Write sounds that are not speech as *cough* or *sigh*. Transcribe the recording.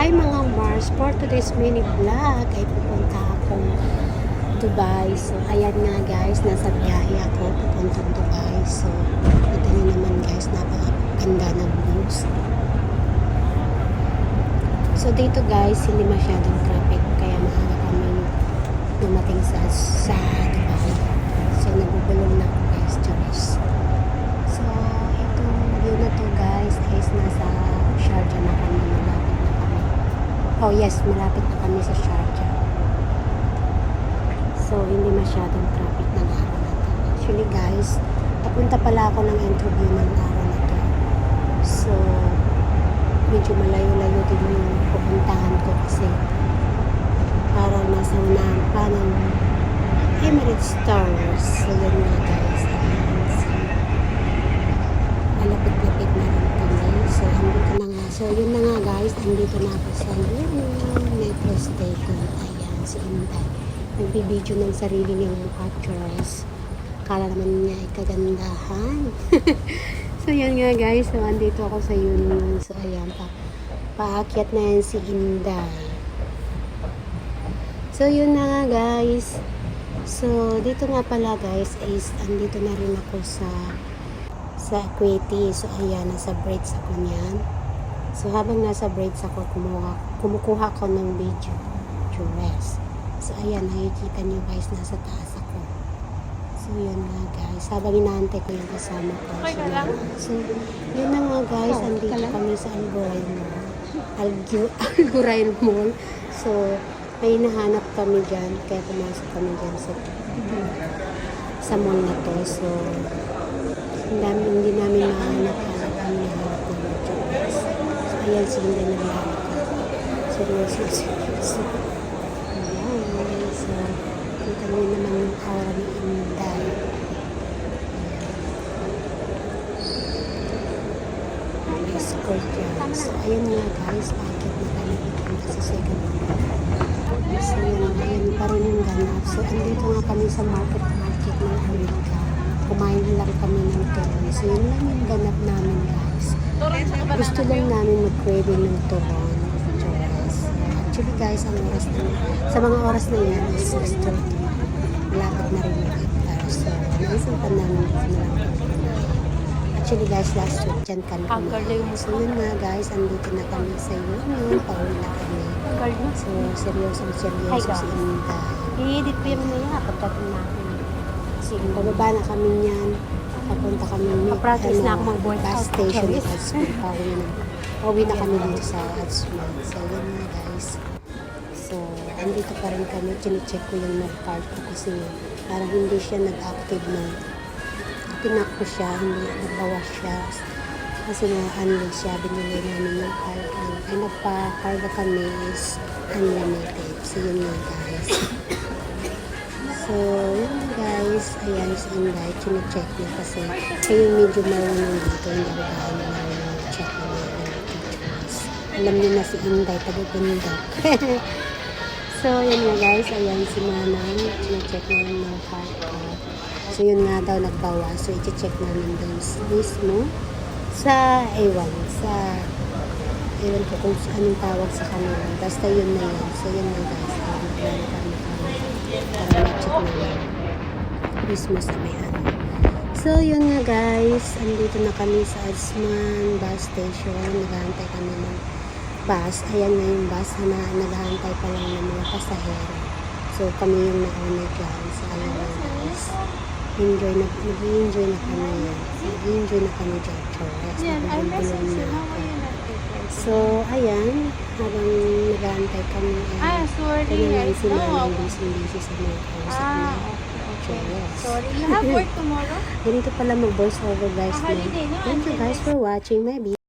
Hi mga Mars, for today's mini vlog ay pupunta akong Dubai. So ayan nga guys, nasa biyahe ako pupuntang Dubai. So ito niyo naman guys, napakaganda ng views. So dito guys, hindi masyadong traffic kaya maaga kami dumating sa sa Dubai. So nabubulong na ako guys, Diyos. So itong view na to guys is nasa Sharjah na kami, malapit na kami. Oh yes, malapit na kami sa Sharjah. So hindi masyadong traffic ng araw na to. Actually guys, papunta pala ako ng interview ng araw na to. So medyo malayo-layo din yung pupuntahan ko kasi parang nasa unahan pa ng Emirates Stars. So yun nga guys. Ayan, so, malapit-lapit na rin kami. So andito na nga. So yun na nga guys. Andito na ako sa yun, metro station. Ayan, si Inday. Nagbibideo ng sarili niyang mukha, Charles. Kala naman niya ay kagandahan. *laughs* so yun nga guys. So andito ako sa Union. So ayan pa. Paakyat na yan si Inday. So yun na nga guys. So dito nga pala guys is andito na rin ako sa sa Equity. So ayan, nasa braids ako niyan. So habang nasa braids ako, kumuha, kumukuha ko ng video. Dress. So ayan, nakikita niyo guys, nasa taas ako. So yun nga guys, habang inaantay ko yung kasama ko. So, yun na nga guys, Oh, andito kami sa Algoray Mall. Algu- *laughs* Algoray Mall. So may nahanap kami dyan, kaya pumasok kami dyan sa sa mall na to. So, hindi namin, hindi namin mahanap ang ang nahanap namin dyan. Ayan, so hindi na nahanap ko. Seryoso, seryoso. Ayan, so, kita niyo naman yung aura ni Inday. Ayan. Escort yan. So, ayan nga guys, packet na kami dito sa second floor. So, yun, ayun pa rin yung ganap. So, andito nga kami sa market market ng Amerika. Kumain lang kami ng turon. So, yun lang yung ganap namin, guys. Gusto lang namin mag-craving ng turon. Actually, guys, ang oras na, sa mga oras na yan is 6.30. Malapit na rin yung iftar. So, naisip pa namin dito na lang. Actually, guys, last week dyan kami kumain. So, yun nga, guys, andito na kami sa Union. Pauwi na kami. So, seryosong seryoso si Inday. I-edit ko yung mga pagdating natin. Sige, pababa na kami niyan. Papunta kami ni Pa-practice na ako mag-voice bus station at Adsman. Pauwi na. Pauwi na kami dito sa Adsman. So, yun nga guys. So, andito pa rin kami. Chine-check ko yung nag-card ko kasi parang hindi siya nag-active na pinak ko siya, hindi nagbawas siya. Kasi na unload siya, binili namin yung card. Ang ay nagpa-carga kami is unlimited. So, yun nga guys. So, yun guys. Ayan si Inday. Chine-check niya kasi kayo medyo marunong dito. Ko gaano marunong check na mga features. Alam niyo na si Inday, taga-bundok. so, yun nga guys. Ayan si Manang. Chine-check na yung mga ko. So, yun nga daw nagbawas. So, i-check namin dun mismo sa ewan, sa ewan ko kung anong tawag sa kanila. Basta yun na yun. So, yun na guys. Ayan, plan kami. Para ma-check may ano. So, yun nga guys. Andito na kami sa Adsman bus station. Naghahantay kami ng bus. Ayan na yung bus na naghahantay pa lang ng mga pasahero. So, kami yung nauna dyan. So, ayan na guys. Enjoy na, nag-enjoy na kami. Nag-enjoy na kami dyan. Chores. Na? So, ayan. Habang nag-aantay kami. Ah, sorry. Kanya I lang si know. Manang busy-busy sa mga kausap Ah, niya. okay. okay. Yes. Sorry. You have work tomorrow? *laughs* Ganito pala mag-voice over guys. Ah, holiday, no? Thank you guys for watching my video.